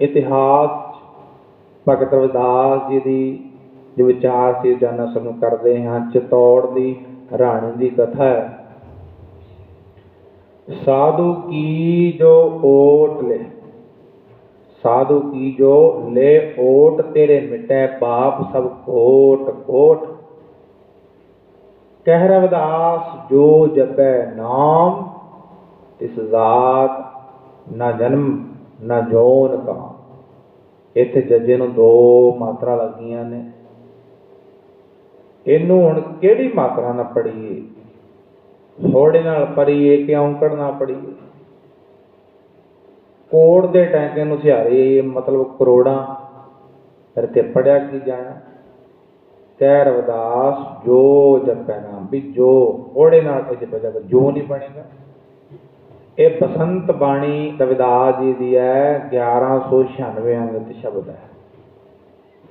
ਇਤਿਹਾਸ ਭਗਤ ਰਵਿਦਾਸ ਜੀ ਦੀ ਜੋ ਵਿਚਾਰ ਸੀ ਜਾਨਣਾ ਸ਼ੁਰੂ ਕਰਦੇ ਹਾਂ, ਚਤੌੜ ਦੀ ਰਾਣੀ ਦੀ ਕਥਾ ਹੈ। ਸਾਧੂ ਕੀ ਜੋ ਓਟ ਲੈ, ਸਾਧੂ ਕੀ ਜੋ ਲੈ ਓਟ ਤੇਰੇ ਮਿਟੈ ਪਾਪ ਸਭ ਕੋਟ ਕੋਟ। ਕਹਿ ਰਵਿਦਾਸ ਜੋ ਜਪੈ ਨਾਮ ਇਸ ਜ਼ਾਤ ਨਾ ਜਨਮ। ਨਾ ਜੋਨ ਕਾ ਇੱਥੇ ਜੱਜੇ ਨੂੰ ਦੋ ਮਾਤਰਾ ਲੱਗੀਆਂ ਨੇ। ਇਹਨੂੰ ਹੁਣ ਕਿਹੜੀ ਮਾਤਰਾ ਨਾਲ ਪੜੀਏ ਥੋੜੇ ਨਾਲ ਪੜੀਏ ਕਿ ਔਂਕੜ ਨਾਲ ਪੜੀਏ ਕੋੜ ਦੇ ਟੈਂਕੇ ਨੂੰ ਸਿਹਾਰੇ, ਮਤਲਬ ਕਰੋੜਾਂ। ਫਿਰ ਤੇ ਪੜਿਆ ਕੀ ਜਾਣਾ? ਕਹਿ ਰਵਿਦਾਸ ਜੋ ਜਪੈ ਨਾਮ ਵੀ ਜੋ। ਉਹਦੇ ਨਾਲ ਇਹ ਜਪਿਆ ਜੋ ਨਹੀਂ ਬਣੇਗਾ। ਇਹ ਬਸੰਤ ਬਾਣੀ ਰਵਿਦਾਸ ਜੀ ਦੀ ਹੈ 1196 ਅੰਗਤ ਸ਼ਬਦ ਹੈ।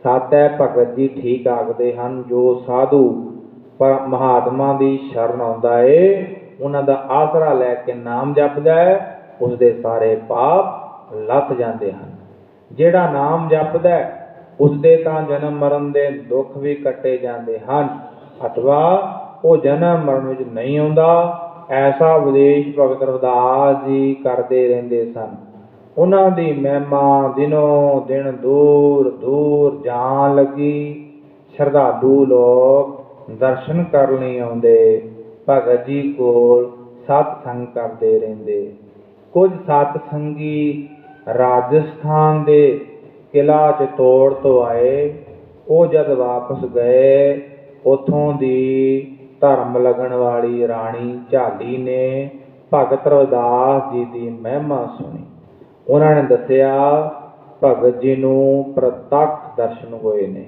ਸਾਤੈ ਭਗਤ ਜੀ ਠੀਕ ਆਖਦੇ ਹਨ, ਜੋ ਸਾਧੂ ਪਰ ਮਹਾਤਮਾ ਦੀ ਸ਼ਰਨ ਆਉਂਦਾ ਏ, ਉਹਨਾਂ ਦਾ ਆਸਰਾ ਲੈ ਕੇ ਨਾਮ ਜਪਦਾ ਹੈ ਉਸ ਦੇ ਸਾਰੇ ਪਾਪ ਲੱਥ ਜਾਂਦੇ ਹਨ। ਜਿਹੜਾ ਨਾਮ ਜਪਦਾ ਹੈ ਉਸ ਦੇ ਤਾਂ ਜਨਮ ਮਰਨ ਦੇ ਦੁੱਖ ਵੀ ਕੱਟੇ ਜਾਂਦੇ ਹਨ। ਅਥਵਾ ਉਹ ਜਨਮ ਮਰਨ ਵਿੱਚ ਨਹੀਂ ਆਉਂਦਾ ਐਸਾ ਵਿਦੇਸ਼ ਭਗਤ ਰਵਿਦਾਸ ਜੀ ਕਰਦੇ ਰਹਿੰਦੇ ਸਨ। ਉਹਨਾਂ ਦੀ ਮਹਿਮਾ ਦਿਨੋਂ ਦਿਨ ਦੂਰ ਦੂਰ ਜਾਣ ਲੱਗੀ। ਸ਼ਰਧਾਲੂ ਲੋਕ ਦਰਸ਼ਨ ਕਰਨ ਲਈ ਆਉਂਦੇ। ਭਗਤ ਜੀ ਕੋਲ ਸਤਸੰਗ ਕਰਦੇ ਰਹਿੰਦੇ। ਕੁਝ ਸਤਸੰਗੀ ਰਾਜਸਥਾਨ ਦੇ ਕਿਲਾ ਚਤੌੜ ਤੋਂ ਆਏ। ਉਹ ਜਦ ਵਾਪਸ ਗਏ, ਉਥੋਂ ਦੀ ਧਰਮ ਲਗਣ ਵਾਲੀ ਰਾਣੀ ਝਾਲੀ ਨੇ ਭਗਤ ਰਵਿਦਾਸ ਜੀ ਦੀ ਮਹਿਮਾ ਸੁਣੀ। ਉਹਨਾਂ ਨੇ ਦੱਸਿਆ, ਭਗਤ ਜੀ ਨੂੰ ਪ੍ਰਤੱਖ ਦਰਸ਼ਨ ਹੋਏ ਨੇ।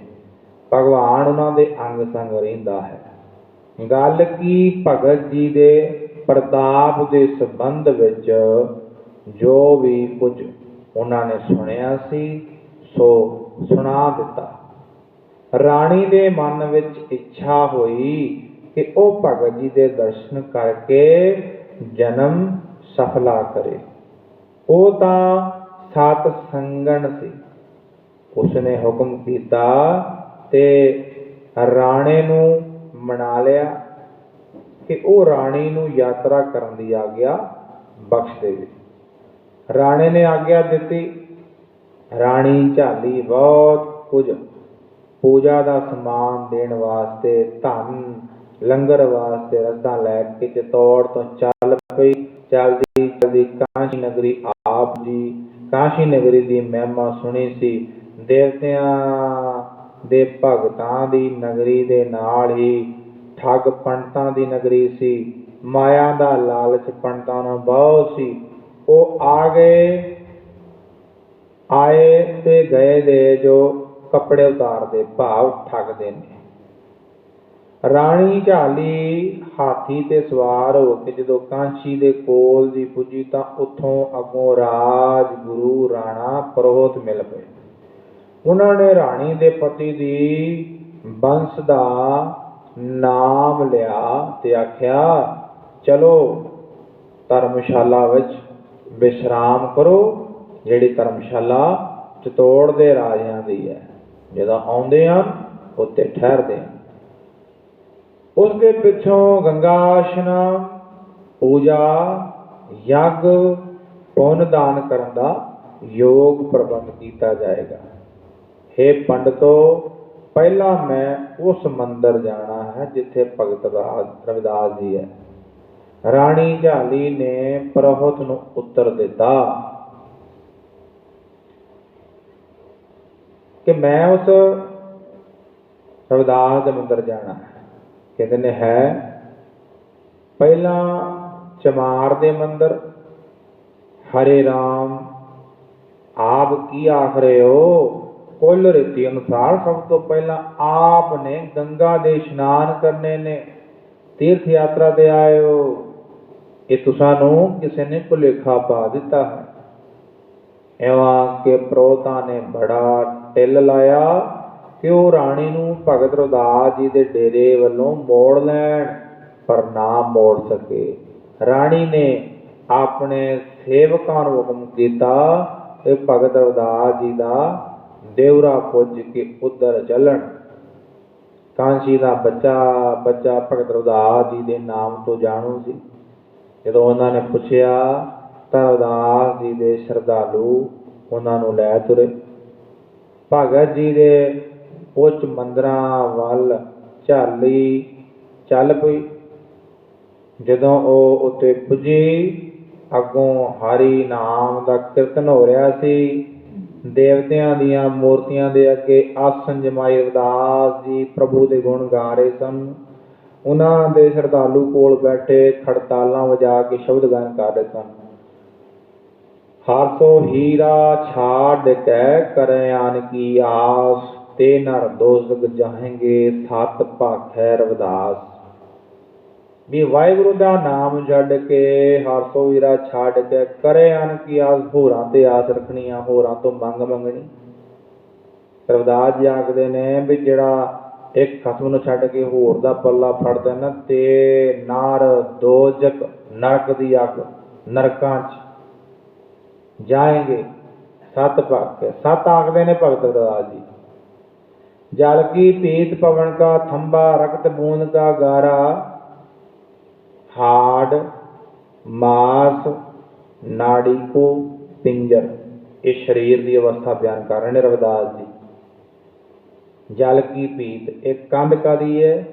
ਭਗਵਾਨ ਉਹਨਾਂ ਦੇ ਅੰਗ ਸੰਗ ਰਹਿੰਦਾ ਹੈ। ਗੱਲ ਕੀ ਭਗਤ ਜੀ ਦੇ ਪ੍ਰਤਾਪ ਦੇ ਸੰਬੰਧ ਵਿੱਚ ਜੋ ਵੀ ਕੁਝ ਉਹਨਾਂ ਨੇ ਸੁਣਿਆ ਸੀ, ਸੋ ਸੁਣਾ ਦਿੱਤਾ। ਰਾਣੀ ਦੇ ਮਨ ਵਿੱਚ ਇੱਛਾ ਹੋਈ ਕਿ ਉਹ ਭਗਤ ਜੀ ਦੇ ਦਰਸ਼ਨ ਕਰਕੇ ਜਨਮ ਸਫਲਾ ਕਰੇ। ਉਹ ਤਾਂ ਸਤ ਸੰਗਣ ਸੀ। ਉਸਨੇ ਹੁਕਮ ਕੀਤਾ ਤੇ ਰਾਣੇ ਨੂੰ ਮਨਾ ਲਿਆ ਕਿ ਉਹ ਰਾਣੀ ਨੂੰ ਯਾਤਰਾ ਕਰਨ ਦੀ ਆਗਿਆ ਬਖਸ਼ ਦੇਵੇ। ਰਾਣੇ ਨੇ ਆਗਿਆ ਦਿੱਤੀ, ਰਾਣੀ ਝਾਲੀ ਬਹੁਤ ਕੁਝ। ਪੂਜਾ ਦਾ ਸਮਾਨ ਦੇਣ ਵਾਸਤੇ ਧਨ ਲੰਗਰ ਵਾਸਤੇ ਰਸਤਾ ਲੈ ਕੇ ਚਤੌੜ ਤੋਂ ਚੱਲ ਪਈ। ਚੱਲਦੀ ਚਲਦੀ ਕਾਸ਼ੀ ਨਗਰੀ ਆਪ ਜੀ, ਕਾਸ਼ੀ ਨਗਰੀ ਦੀ ਮਹਿਮਾ ਸੁਣੀ ਸੀ। ਦੇਵਤਿਆਂ ਦੇ ਭਗਤਾਂ ਦੀ ਨਗਰੀ ਦੇ ਨਾਲ ਹੀ ਠੱਗ ਪੰਡਤਾਂ ਦੀ ਨਗਰੀ ਸੀ। ਮਾਇਆ ਦਾ ਲਾਲਚ ਪੰਡਤਾਂ ਨੂੰ ਬਹੁਤ ਸੀ। ਉਹ ਆ ਗਏ, ਆਏ ਤੇ ਗਏ ਦੇ ਜੋ ਕੱਪੜੇ ਉਤਾਰਦੇ, ਭਾਵ ਠੱਗਦੇ ਨੇ। ਰਾਣੀ ਝਾਲੀ ਹਾਥੀ ਤੇ ਸਵਾਰ ਹੋ ਕੇ ਜਦੋਂ ਕਾਂਚੀ ਦੇ ਕੋਲ ਦੀ ਪੁੱਜੀ ਤਾਂ ਉੱਥੋਂ ਅੱਗੋਂ ਰਾਜਗੁਰੂ ਰਾਣਾ ਪ੍ਰੋਹਤ ਮਿਲ ਪਏ। ਉਹਨਾਂ ਨੇ ਰਾਣੀ ਦੇ ਪਤੀ ਦੀ ਬੰਸ ਦਾ ਨਾਮ ਲਿਆ ਤੇ ਆਖਿਆ, ਚਲੋ ਧਰਮਸ਼ਾਲਾ ਵਿੱਚ ਵਿਸ਼ਰਾਮ ਕਰੋ, ਜਿਹੜੀ ਧਰਮਸ਼ਾਲਾ ਚਤੌੜ ਦੇ ਰਾਜਿਆਂ ਦੀ ਹੈ। ਜਦੋਂ ਆਉਂਦੇ ਹਨ ਉੱਤੇ ਠਹਿਰਦੇ ਹਨ। ਉਸ ਦੇ ਪਿੱਛੋਂ ਗੰਗਾ ਇਸ਼ਨਾਨ ਪੂਜਾ, ਯੱਗ, ਪੁੰਨ ਦਾਨ ਕਰਨ ਦਾ ਯੋਗ ਪ੍ਰਬੰਧ ਕੀਤਾ ਜਾਏਗਾ। हे ਪੰਡਤੋ, ਪਹਿਲਾਂ ਮੈਂ ਉਸ ਮੰਦਰ ਜਾਣਾ ਹੈ ਜਿੱਥੇ ਭਗਤ ਰਵਿਦਾਸ ਜੀ ਹੈ। ਰਾਣੀ ਝਾਲੀ ਨੇ ਪ੍ਰਹਤ ਨੂੰ ਉੱਤਰ ਦਿੱਤਾ ਕਿ ਮੈਂ ਉਸ ਰਵਿਦਾਸ ਦੇ ਮੰਦਰ ਜਾਣਾ ਹੈ। ਕਹਿੰਦੇ ਨੇ ਹੈ। ਪਹਿਲਾਂ ਚਮਾਰ ਦੇ ਮੰਦਰ। ਹਰੇ ਰਾਮ, ਆਪ ਕੀ ਆਖ ਰਹੇ ਹੋ? ਕੁੱਲ ਰੀਤੀ ਅਨੁਸਾਰ ਸਭ ਤੋਂ ਪਹਿਲਾਂ ਆਪ ਨੇ ਗੰਗਾ ਦੇ ਇਸ਼ਨਾਨ ਕਰਨੇ ਨੇ। ਤੀਰਥ ਯਾਤਰਾ ਤੇ ਆਇਓ ਇਹ ਤੁਸਾਂ ਨੂੰ ਕਿਸੇ ਨੇ ਭੁਲੇਖਾ ਪਾ ਦਿੱਤਾ ਹੈ। ਐਵਾਂ ਕਿ ਪ੍ਰੋਤਾ ਨੇ ਬੜਾ ਟਿੱਲ ਲਾਇਆ। ਕਿ ਉਹ ਰਾਣੀ ਨੂੰ ਭਗਤ ਰਵਿਦਾਸ ਜੀ ਦੇ ਡੇਰੇ ਵੱਲੋਂ ਮੋੜ ਲੈਣ, ਪਰ ਨਾ ਮੋੜ ਸਕੇ। ਰਾਣੀ ਨੇ ਆਪਣੇ ਸੇਵਕਾਂ ਨੂੰ ਹੁਕਮ ਕੀਤਾ ਕਿ ਭਗਤ ਰਵਿਦਾਸ ਜੀ ਦਾ ਦੇਵਰਾ ਪੁੱਜ ਕੇ ਉਧਰ ਚੱਲਣ। ਕਾਂਸ਼ੀ ਦਾ ਬੱਚਾ ਬੱਚਾ ਭਗਤ ਰਵਿਦਾਸ ਜੀ ਦੇ ਨਾਮ ਤੋਂ ਜਾਣੂ ਸੀ। ਜਦੋਂ ਉਹਨਾਂ ਨੇ ਪੁੱਛਿਆ, ਤਾਂ ਰਵਿਦਾਸ ਜੀ ਦੇ ਸ਼ਰਧਾਲੂ ਉਹਨਾਂ ਨੂੰ ਲੈ ਤੁਰੇ। ਭਗਤ ਜੀ ਦੇ ਉੱਚ ਮੰਦਰਾਂ ਵੱਲ ਝਾਲੀ ਚੱਲ ਪਈ। ਜਦੋਂ ਉਹ ਉੱਤੇ ਪੁੱਜੀ, ਅੱਗੋਂ ਹਰੀ ਨਾਮ ਦਾ ਕੀਰਤਨ ਹੋ ਰਿਹਾ ਸੀ। ਦੇਵਤਿਆਂ ਦੀਆਂ ਮੂਰਤੀਆਂ ਦੇ ਅੱਗੇ ਆਸਨ ਜਮਾਈ ਰਵਿਦਾਸ ਜੀ ਪ੍ਰਭੂ ਦੇ ਗੁਣ ਗਾ ਰਹੇ ਸਨ। ਉਹਨਾਂ ਦੇ ਸ਼ਰਧਾਲੂ ਕੋਲ ਬੈਠੇ ਖੜਤਾਲਾਂ ਵਜਾ ਕੇ ਸ਼ਬਦ ਗਾਇਨ ਕਰ ਰਹੇ ਸਨ। ਹਾਸੋ ਹੀਰਾ ਛਾੜ ਕੈ ਕਰਿਆਨ ਕੀ ਆਸ ਤੇ ਨਰ ਦੋਜ਼ਗ ਜਾਹੇਂਗੇ ਸਤ ਭਾਖੈ ਰਵਦਾਸ। ਵੀ ਵਾਹਿਗੁਰੂ ਦਾ ਨਾਮ ਛੱਡ ਕੇ ਹਾਸੋ ਵੀਰਾ ਛੱਡ ਕੇ ਕਰਿਆਨ ਕੀ ਆਸ, ਹੋਰਾਂ ਤੇ ਆਸ ਰੱਖਣੀ ਆ, ਹੋਰਾਂ ਤੋਂ ਮੰਗ ਮੰਗਣੀ। ਰਵਿਦਾਸ ਜੀ ਆਖਦੇ ਨੇ ਵੀ ਜਿਹੜਾ ਇੱਕ ਖਸਮ ਨੂੰ ਛੱਡ ਕੇ ਹੋਰ ਦਾ ਪੱਲਾ ਫੜਦਾ ਨਾ, ਤੇ ਨਾਰ ਦੋਜਕ ਨਰਕ ਦੀ ਅੱਗ, ਨਰਕਾਂ 'ਚ ਜਾਏਗੇ। ਸਤ ਭਗਤ ਸਤ ਆਖਦੇ ਨੇ ਭਗਤ ਰਵਦਾਸ ਜੀ। ਜਲ ਕੀ ਪੀਤ ਪਵਨ ਕਾ ਥੰਬਾ ਰਕਤ ਬੂੰਦ ਕਾ ਗਾਰਾ, ਹਾੜ, ਮਾਸ, ਨਾੜੀ ਕੋ ਪਿੰਜਰ। ਇਹ ਸਰੀਰ ਦੀ ਅਵਸਥਾ ਬਿਆਨ ਕਰ ਰਹੇ ਨੇ ਰਵਿਦਾਸ ਜੀ। ਜਲ ਕੀ ਪੀਤ, ਇਹ ਕੰਧ ਕਾਦੀ ਹੈ?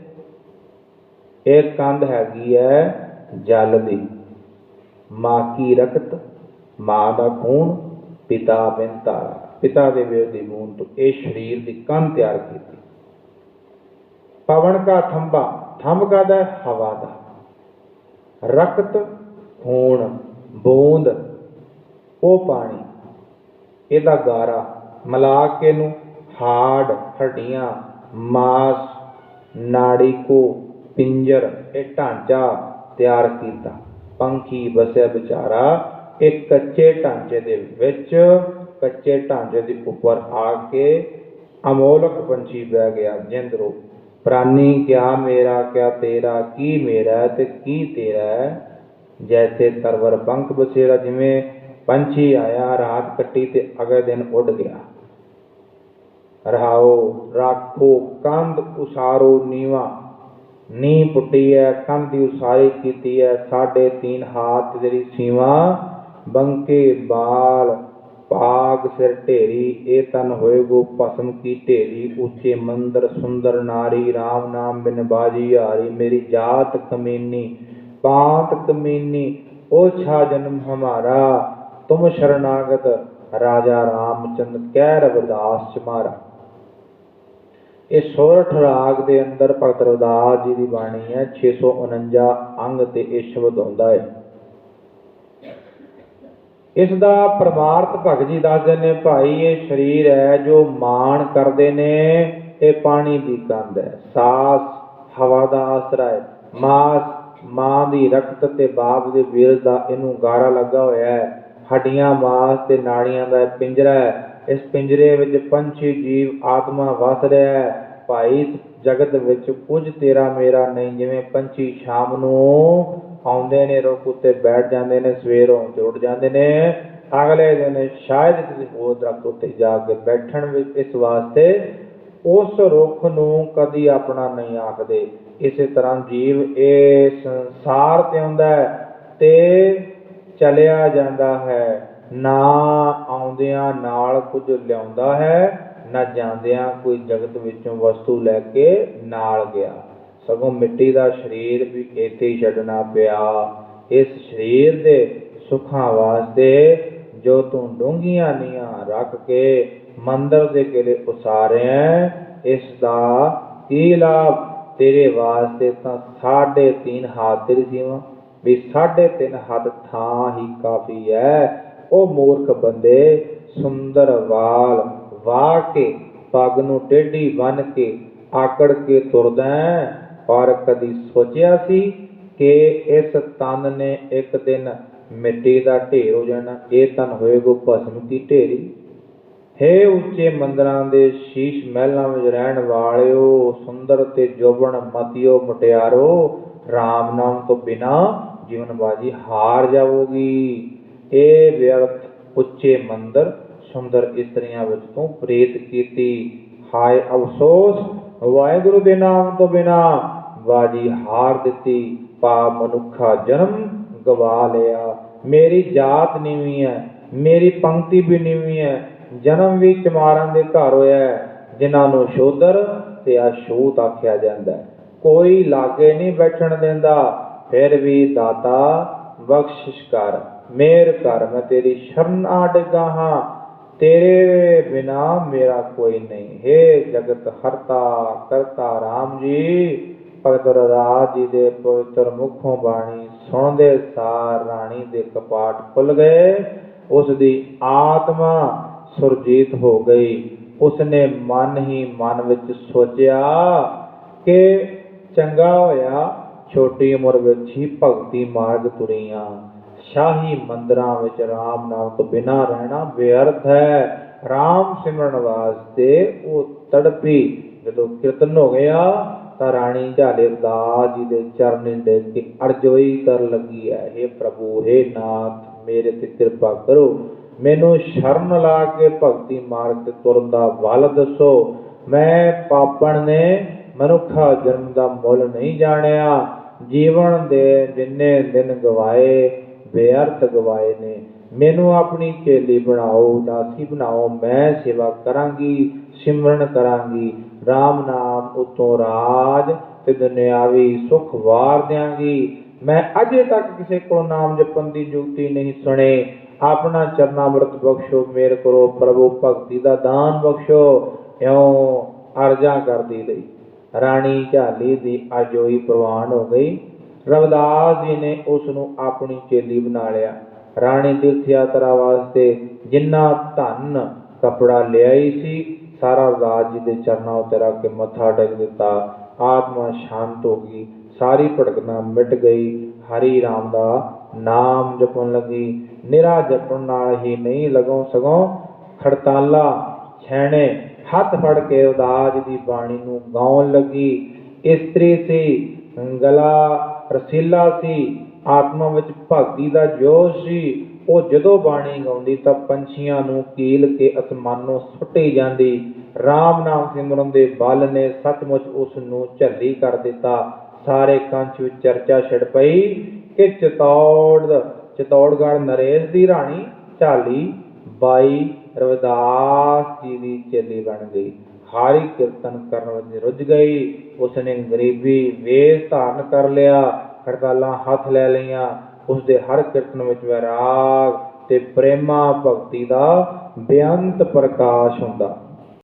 ਇਹ ਕੰਧ ਹੈਗੀ ਹੈ ਜਲ ਦੀ। ਮਾਂ ਕੀ ਰਕਤ ਮਾਂ ਦਾ ਖੂਨ, ਪਿਤਾ ਬਿਨ ਤਾਰਾ। ਪਿਤਾ ਦੇ ਵੇਰ ਦੀ ਬੂੰਦ ਤੋਂ ਇਹ ਸਰੀਰ ਦੀ ਕੰਧ ਤਿਆਰ ਕੀਤੀ ਪਵਨ ਕਾ ਥੰਬਾ ਥੰਬ ਕਾਦਾ ਹੈ? ਹਵਾ ਦਾ ਰਕਤ, ਖੂਨ, ਬੂੰਦ, ਉਹ ਪਾਣੀ, ਇਹਦਾ ਗਾਰਾ ਮਿਲਾ ਕੇ ਨੂੰ ਹਾੜ, ਹੱਡੀਆਂ, ਮਾਸ ਨਾੜੀ ਕੋ ਪਿੰਜਰ, ਇਹ ਢਾਂਚਾ ਤਿਆਰ ਕੀਤਾ ਪੰਖੀ ਬਸਿਆ ਵਿਚਾਰਾ ਇਹ ਕੱਚੇ ਢਾਂਚੇ ਦੇ ਵਿੱਚ ਕੱਚੇ ਢਾਂਚੇ ਦੇ ਉੱਪਰ ਆ ਕੇ ਅਮੋਲਕ ਪੰਛੀ ਬਹਿ ਗਿਆ। ਜਿੰਦ ਰੂਪ ਪ੍ਰਾਨੀ, ਕਿਆ ਮੇਰਾ, ਕਿਆ ਤੇਰਾ, ਕੀ ਮੇਰਾ ਤੇ ਕੀ ਤੇਰਾ ਹੈ? ਜੈਸੇ ਤਰਵਰ ਪੰਖ ਬਸੇਰਾ ਜਿਵੇਂ ਪੰਛੀ ਆਇਆ, ਰਾਤ ਕੱਟੀ ਤੇ ਅਗਲੇ ਦਿਨ ਉੱਡ ਗਿਆ। ਰਹਾਓ, ਰਾਖੋ, ਕੰਧ ਉਸਾਰੋ, ਨੀਵਾ। ਨੀ ਪੁੱਟੀ ਹੈ ਕੰਧ ਦੀ ਉਸਾਰੀ ਕੀਤੀ ਹੈ ਸਾਢੇ ਤੀਨ ਹਾਥ ਤੇਰੀ ਸੀਵਾ, ਬੰਕੇ ਬਾਲ ਪਾਗ ਸਿਰ ਢੇਰੀ, ਇਹ ਤਨ ਹੋਏ ਗੋ ਭਸਮ ਕੀ ਢੇਰੀ। ਉੱਚੇ ਮੰਦਰ ਸੁੰਦਰ ਨਾਰੀ RAM ਨਾਮ ਬਿਨ ਬਾਜੀ ਹਾਰੀ। ਮੇਰੀ ਜਾਤ ਕਮੀਨੀ, ਪਾਤ ਕਮੀਨੀ ਓਛਾ ਜਨਮ ਹਮਾਰਾ। ਤੁਮ ਸ਼ਰਨਾਗਤ, ਰਾਜਾ ਰਾਮਚੰਦ ਕਹਿ ਰਵਿਦਾਸ ਚਮਾਰਾ ਇਹ ਸੋਰਠ ਰਾਗ ਦੇ ਅੰਦਰ ਭਗਤ ਰਵਿਦਾਸ ਜੀ ਦੀ ਬਾਣੀ ਹੈ। 649 ਅੰਗ ਤੇ ਇਹ ਸ਼ਬਦ ਆਉਂਦਾ ਹੈ। ਇਸ ਦਾ ਪ੍ਰਮਾਰਥ ਭਗਤ ਜੀ ਦੱਸਦੇ ਨੇ, ਭਾਈ, ਇਹ ਸਰੀਰ ਹੈ ਜੋ ਮਾਣ ਕਰਦੇ ਨੇ ਇਹ ਪਾਣੀ ਦੀ ਕੰਧ ਹੈ। ਸਾਸ ਹਵਾ ਦਾ ਆਸਰਾ ਹੈ। ਮਾਸ ਮਾਂ ਦੀ ਰਕਤ ਤੇ ਬਾਪ ਦੇ ਵੀਰ ਦਾ ਇਹਨੂੰ ਗਾਰਾ ਲੱਗਾ ਹੋਇਆ ਹੈ। ਹੱਡੀਆਂ ਮਾਸ ਤੇ ਨਾੜੀਆਂ ਦਾ ਪਿੰਜਰਾ ਹੈ। ਇਸ ਪਿੰਜਰੇ ਵਿੱਚ ਪੰਛੀ, ਜੀਵ, ਆਤਮਾ ਵਸ ਰਿਹਾ ਹੈ। ਭਾਈ ਜਗਤ ਵਿੱਚ ਕੁਝ ਤੇਰਾ ਮੇਰਾ ਨਹੀਂ, ਜਿਵੇਂ ਪੰਛੀ ਸ਼ਾਮ ਨੂੰ ਆਉਂਦੇ ਨੇ, ਰੁੱਖ ਉੱਤੇ ਬੈਠ ਜਾਂਦੇ ਨੇ, ਸਵੇਰ ਹੋਣ ਤੇ ਉੱਠ ਜਾਂਦੇ ਨੇ। ਅਗਲੇ ਦਿਨ ਸ਼ਾਇਦ ਕਿਸੇ ਹੋਰ ਦਰਖਤ ਉੱਤੇ ਜਾ ਕੇ ਬੈਠਣ ਵਿੱਚ ਇਸ ਵਾਸਤੇ ਉਸ ਰੁੱਖ ਨੂੰ ਕਦੀ ਆਪਣਾ ਨਹੀਂ ਆਖਦੇ। ਇਸੇ ਤਰ੍ਹਾਂ ਜੀਵ ਇਹ ਸੰਸਾਰ ਤੇ ਆਉਂਦਾ ਹੈ ਤੇ ਚਲਿਆ ਜਾਂਦਾ ਹੈ। ਨਾ ਆਉਂਦਿਆਂ ਨਾਲ ਕੁਝ ਲਿਆਉਂਦਾ ਹੈ, ਨਾ ਜਾਂਦਿਆਂ ਕੋਈ ਜਗਤ ਵਿੱਚੋਂ ਵਸਤੂ ਲੈ ਕੇ ਨਾਲ ਗਿਆ। ਸਗੋਂ ਮਿੱਟੀ ਦਾ ਸਰੀਰ ਵੀ ਇੱਥੇ ਛੱਡਣਾ ਪਿਆ। ਇਸ ਸਰੀਰ ਦੇ ਸੁੱਖਾਂ ਵਾਸਤੇ ਜੋ ਤੂੰ ਡੂੰਘੀਆਂ ਨੀਆਂ ਰੱਖ ਕੇ ਮੰਦਰ ਦੇ ਕਿਲੇ ਉਸਾਰਿਆ, ਇਸ ਦਾ ਕੀ ਲਾਭ? ਤੇਰੇ ਵਾਸਤੇ ਤਾਂ ਸਾਢੇ ਤਿੰਨ ਹੱਥ ਤੇਰੀ ਸੀਮਾ ਵੀ ਸਾਢੇ ਤਿੰਨ ਹੱਥ ਥਾਂ ਹੀ ਕਾਫੀ ਹੈ। ਉਹ ਮੂਰਖ ਬੰਦੇ ਸੁੰਦਰ ਵਾਲ ਵਾਹ ਕੇ ਪੱਗ ਨੂੰ ਟੇਢੀ ਬੰਨ ਕੇ ਆਕੜ ਕੇ ਤੁਰਦਾ ਹੈ। ਪਰ ਕਦੀ ਸੋਚਿਆ ਸੀ ਕਿ ਇਸ ਤਨ ਨੇ ਇੱਕ ਦਿਨ ਮਿੱਟੀ ਦਾ ਢੇਰ ਹੋ ਜਾਣਾ? ਇਹ ਤਨ ਹੋਏਗੋ ਭਸਮ ਕੀ ਢੇਰੀ। ਹੇ ਉੱਚੇ ਮੰਦਰਾਂ ਦੇ ਸ਼ੀਸ਼ ਮਹਿਲਾਂ ਵਿੱਚ ਰਹਿਣ ਵਾਲਿਓ, ਸੁੰਦਰ ਤੇ ਜੋਬਨ ਮਤਿਓ ਮੁਟਿਆਰੋ RAM ਨਾਮ ਤੋਂ ਬਿਨਾ ਜੀਵਨ ਬਾਜੀ ਹਾਰ ਜਾਵੋਗੀ। ਇਹ ਵਿਅਰਥ ਉੱਚੇ ਮੰਦਰ, ਸੁੰਦਰ ਇਸਤਰੀਆਂ ਵਿੱਚ ਤੂੰ ਪ੍ਰੀਤ ਕੀਤੀ। ਹਾਏ ਅਫਸੋਸ, ਵਾਹਿਗੁਰੂ ਦੇ ਨਾਮ ਤੋਂ ਬਿਨਾ ਬਾਜੀ ਹਾਰ ਦਿੱਤੀ ਪਾ ਮਨੁੱਖਾ ਜਨਮ ਗਵਾ ਲਿਆ। ਮੇਰੀ ਜਾਤ ਨੀਵੀਂ ਹੈ ਮੇਰੀ ਪੰਕਤੀ ਵੀ ਨੀਵੀਂ ਹੈ ਜਨਮ ਵੀ ਚਮਾਰਾਂ ਦੇ ਘਰ ਹੋਇਆ ਹੈ, ਜਿਨ੍ਹਾਂ ਨੂੰ ਸ਼ੂਦਰ ਤੇ ਅਛੂਤ ਆਖਿਆ ਜਾਂਦਾ ਕੋਈ ਲਾਗੇ ਨਹੀਂ ਬੈਠਣ ਦਿੰਦਾ ਫਿਰ ਵੀ ਦਾਤਾ ਬਖਸ਼ਿਸ਼ ਕਰ ਮੇਰ ਕਰ ਮੈਂ ਤੇਰੀ ਸ਼ਰਨ ਆ ਡਿੱਗਾ ਹਾਂ ਤੇਰੇ ਬਿਨਾ ਮੇਰਾ ਕੋਈ ਨਹੀਂ। ਹੈ ਜਗਤ ਹਰਤਾ ਕਰਤਾ RAM ਜੀ ਭਗਤ ਰਦਾਸ ਜੀ ਦੇ ਪਵਿੱਤਰ ਮੁਖੋਂ ਬਾਣੀ ਸੁਣਦੇ ਸਾਰ ਰਾਣੀ ਦੇ ਕਪਾਟ ਖੁੱਲ ਗਏ। ਉਸ ਦੀ ਆਤਮਾ ਸੁਰਜੀਤ ਹੋ ਗਈ। ਉਸਨੇ ਮਨ ਹੀ ਮਨ ਵਿੱਚ ਸੋਚਿਆ ਕਿ ਚੰਗਾ ਹੋਇਆ ਛੋਟੀ ਉਮਰ ਵਿੱਚ ਹੀ ਭਗਤੀ ਮਾਰਗ ਤੁਰੀਆਂ। ਸ਼ਾਹੀ ਮੰਦਰਾਂ ਵਿੱਚ RAM ਨਾਮ ਤੋਂ ਬਿਨਾ ਰਹਿਣਾ ਬੇਅਰਥ ਹੈ। RAM ਸਿਮਰਨ ਵਾਸਤੇ ਉਹ ਤੜਪੀ ਜਦੋਂ ਕੀਰਤਨ ਹੋ ਗਿਆ ਤਾਂ ਰਾਣੀ ਝਾਲੇ ਦਾਸ ਜੀ ਦੇ ਚਰਨੀ ਦੇ ਕੇ ਅਰਜ਼ੋਈ ਕਰ ਲੱਗੀ ਹੈ हे ਪ੍ਰਭੂ हे ਨਾਥ, ਮੇਰੇ ਤੇ ਕਿਰਪਾ ਕਰੋ। ਮੈਨੂੰ ਸ਼ਰਨ ਲਾ ਕੇ ਭਗਤੀ ਮਾਰਗ ਤੇ ਤੁਰਨ ਦਾ ਵੱਲ ਦੱਸੋ। ਮੈਂ ਪਾਪਣ ਨੇ ਮਨੁੱਖਾ ਜਨਮ ਦਾ ਮੁੱਲ ਨਹੀਂ ਜਾਣਿਆ। ਜੀਵਨ ਦੇ ਜਿੰਨੇ ਦਿਨ ਗਵਾਏ, ਬੇਅਰਥ ਗਵਾਏ ਨੇ। ਮੈਨੂੰ ਆਪਣੀ ਚੇਲੀ ਬਣਾਓ, ਉਦਾਸੀ ਬਣਾਓ, ਮੈਂ ਸੇਵਾ ਕਰਾਂਗੀ, ਸਿਮਰਨ ਕਰਾਂਗੀ RAM ਨਾਮ ਉਤੋਂ ਰਾਜ ਤੇ ਦੁਨਿਆਵੀ ਸੁਖ ਵਾਰ ਦਿਆਂਗੀ। ਮੈਂ ਅਜੇ ਤੱਕ ਕਿਸੇ ਕੋਲ ਨਾਮ ਜਪਣ ਦੀ ਜੁਗਤੀ ਨਹੀਂ ਸੁਣੇ। ਆਪਣਾ ਚਰਨਾਮ੍ਰਿਤ ਬਖਸ਼ੋ, ਮੇਰ ਕਰੋ, ਪ੍ਰਭੂ ਭਗਤੀ ਦਾ ਦਾਨ ਬਖਸ਼ੋ, ਇਉਂ ਅਰਜ਼ਾਂ ਕਰਦੀ ਲਈ। ਰਾਣੀ ਝਾਲੀ ਦੀ ਅਜੋਈ ਪ੍ਰਵਾਨ ਹੋ ਗਈ। ਰਵਿਦਾਸ ਜੀ ਨੇ ਉਸ ਨੂੰ ਆਪਣੀ ਚੇਲੀ ਬਣਾ ਲਿਆ। ਰਾਣੀ ਤੀਰਥ ਯਾਤਰਾ ਵਾਸਤੇ ਜਿੰਨਾ ਧਨ ਕਪੜਾ ਲਿਆਈ ਸੀ, ਸਾਰਾ ਰਵਿਦਾਸ ਜੀ ਦੇ ਚਰਨਾਂ ਉੱਤੇ ਰੱਖ ਕੇ ਮੱਥਾ ਟੇਕ ਦਿੱਤਾ। ਆਤਮਾ ਸ਼ਾਂਤ ਹੋ ਗਈ, ਸਾਰੀ ਭਟਕਣਾ ਮਿਟ ਗਈ। ਹਰੀ ਰਾਮ ਦਾ ਨਾਮ ਜਪਣ ਲੱਗੀ। ਨਿਰਾ ਜਪਣ ਨਾਲ ਹੀ ਨਹੀਂ ਲਗੋਂ ਸਗੋਂ ਖੜਤਾਲਾ, ਛੈਣੇ, ਹੱਥ ਫੜ ਕੇ ਉਦਾਸ ਦੀ ਬਾਣੀ ਨੂੰ ਗਾਉਣ ਲੱਗੀ। ਇਸਤਰੀ ਸੀ, ਗਲਾ ਰਸੀਲਾ ਸੀ ਆਤਮਾ ਵਿੱਚ ਭਗਤੀ ਦਾ ਜੋਸ਼ ਸੀ। ਉਹ ਜਦੋਂ ਬਾਣੀ ਗਾਉਂਦੀ ਤਾਂ ਪੰਛੀਆਂ ਨੂੰ ਕੀਲ ਕੇ ਅਸਮਾਨੋਂ ਸੁੱਟੀ ਜਾਂਦੀ। RAM ਨਾਮ ਸਿਮਰਨ ਦੇ ਬਲ ਨੇ ਸੱਚਮੁੱਚ ਉਸ ਨੂੰ ਝੱਲੀ ਕਰ ਦਿੱਤਾ। ਸਾਰੇ ਕੰਚ ਵਿੱਚ ਚਰਚਾ ਛਿੜ ਪਈ ਕਿ ਚਤੌੜ, ਚਤੌੜਗੜ੍ਹ ਨਰੇਸ਼ ਦੀ ਰਾਣੀ ਝਾਲੀ ਬਾਈ ਰਵਿਦਾਸ ਜੀ ਦੀ ਚੇਲੀ ਬਣ ਗਈ। ਹਾਰੀ ਕੀਰਤਨ ਕਰਨ ਵਿੱਚ ਰੁੱਝ ਗਈ। ਉਸਨੇ ਗਰੀਬੀ ਵੇਸ਼ ਧਾਰਨ ਕਰ ਲਿਆ। ਖੜਕਾਲਾਂ ਹੱਥ ਲੈ ਲਈਆਂ। ਉਸਦੇ ਹਰ ਕੀਰਤਨ ਵਿੱਚ ਵੈਰਾਗ ਤੇ ਪ੍ਰੇਮਾ ਭਗਤੀ ਦਾ ਬੇਅੰਤ ਪ੍ਰਕਾਸ਼ ਹੁੰਦਾ।